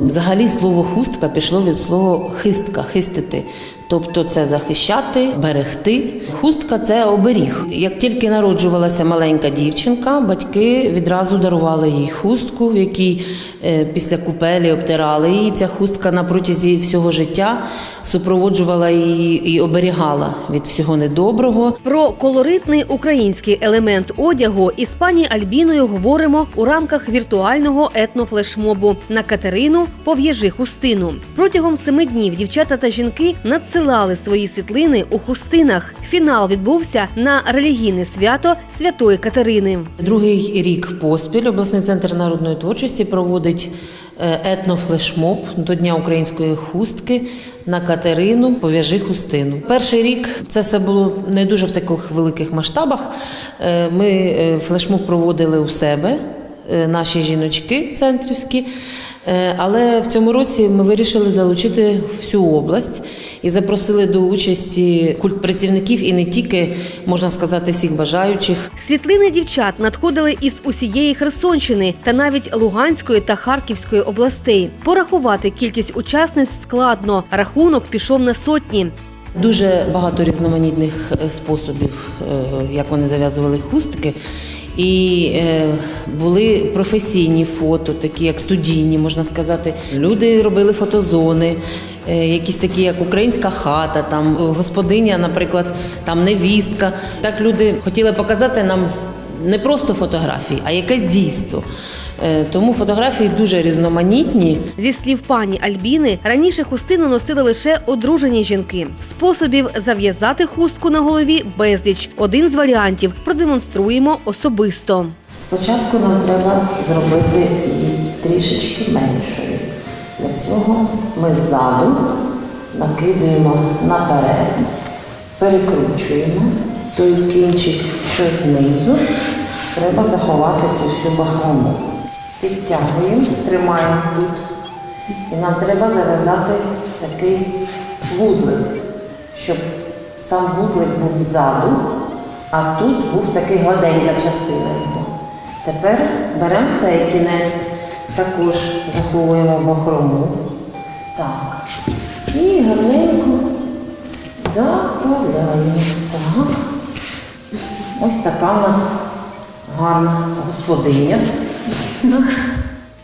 Взагалі слово хустка пішло від слова хистка, хистити. Тобто це захищати, берегти. Хустка це оберіг. Як тільки народжувалася маленька дівчинка, батьки відразу дарували їй хустку, в якій е, після купелі обтирали її. Ця хустка на протязі всього життя супроводжувала її і оберігала від всього недоброго. Про колоритний український елемент одягу із пані Альбіною говоримо у рамках віртуального етнофлешмобу на Катерину пов'яжи хустину. Протягом семи днів дівчата та жінки надсилали свої світлини у хустинах. Фінал відбувся на релігійне свято Святої Катерини. Другий рік поспіль обласний центр народної творчості проводить е, етнофлешмоб до Дня української хустки на Катерину пов'яжи хустину. Перший рік це все було не дуже в таких великих масштабах. Е, Ми е, флешмоб проводили у себе, наші жіночки центрівські. Е, Але в цьому році ми вирішили залучити всю область і запросили до участі культпрацівників і не тільки, можна сказати, всіх бажаючих. Світлини дівчат надходили із усієї Херсонщини та навіть Луганської та Харківської областей. Порахувати кількість учасниць складно. Рахунок пішов на сотні. Дуже багато різноманітних е, способів, е, як вони зав'язували хустки. І е, були професійні фото, такі як студійні, можна сказати. Люди робили фотозони, е, якісь такі, як українська хата, там е, господиня, наприклад, там невістка. Так люди хотіли показати нам не просто фотографії, а якесь дійство. Е, Тому фотографії дуже різноманітні. Зі слів пані Альбіни, раніше хустину носили лише одружені жінки. Способів зав'язати хустку на голові безліч. Один з варіантів продемонструємо особисто. Спочатку нам треба зробити її трішечки меншою. Для цього ми ззаду накидуємо наперед, перекручуємо той кінчик, що знизу. Треба заховати цю всю бахрому. Підтягуємо, тримаємо тут. І нам треба зав'язати такий вузлик, щоб сам вузлик був ззаду, а тут був такий гладенька частина його. Тепер беремо цей кінець, також заховуємо бахрому. Так. І гарненько заправляємо. Так. Ось така у нас гарна господиня.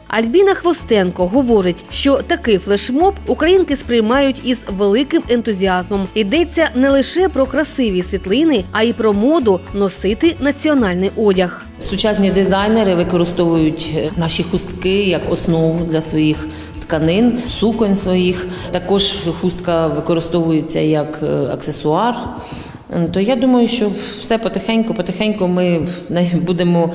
Альбіна Хвостенко говорить, що такий флешмоб українки сприймають із великим ентузіазмом. Йдеться не лише про красиві світлини, а й про моду носити національний одяг. Сучасні дизайнери використовують е, наші хустки як основу для своїх тканин, суконь своїх. Також хустка використовується як е, аксесуар. То я думаю, що все потихеньку, потихеньку ми будемо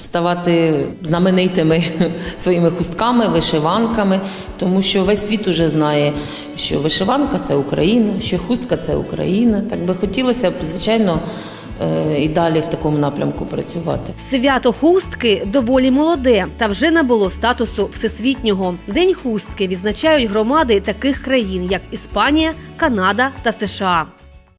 ставати знаменитими своїми хустками, вишиванками, тому що весь світ уже знає, що вишиванка це Україна, що хустка це Україна. Так би хотілося б, звичайно, е, і далі в такому напрямку працювати. Свято хустки доволі молоде та вже набуло статусу всесвітнього. День хустки відзначають громади таких країн, як Іспанія, Канада та США.